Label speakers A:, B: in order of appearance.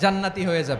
A: জান্নাতি হয়ে যাবে।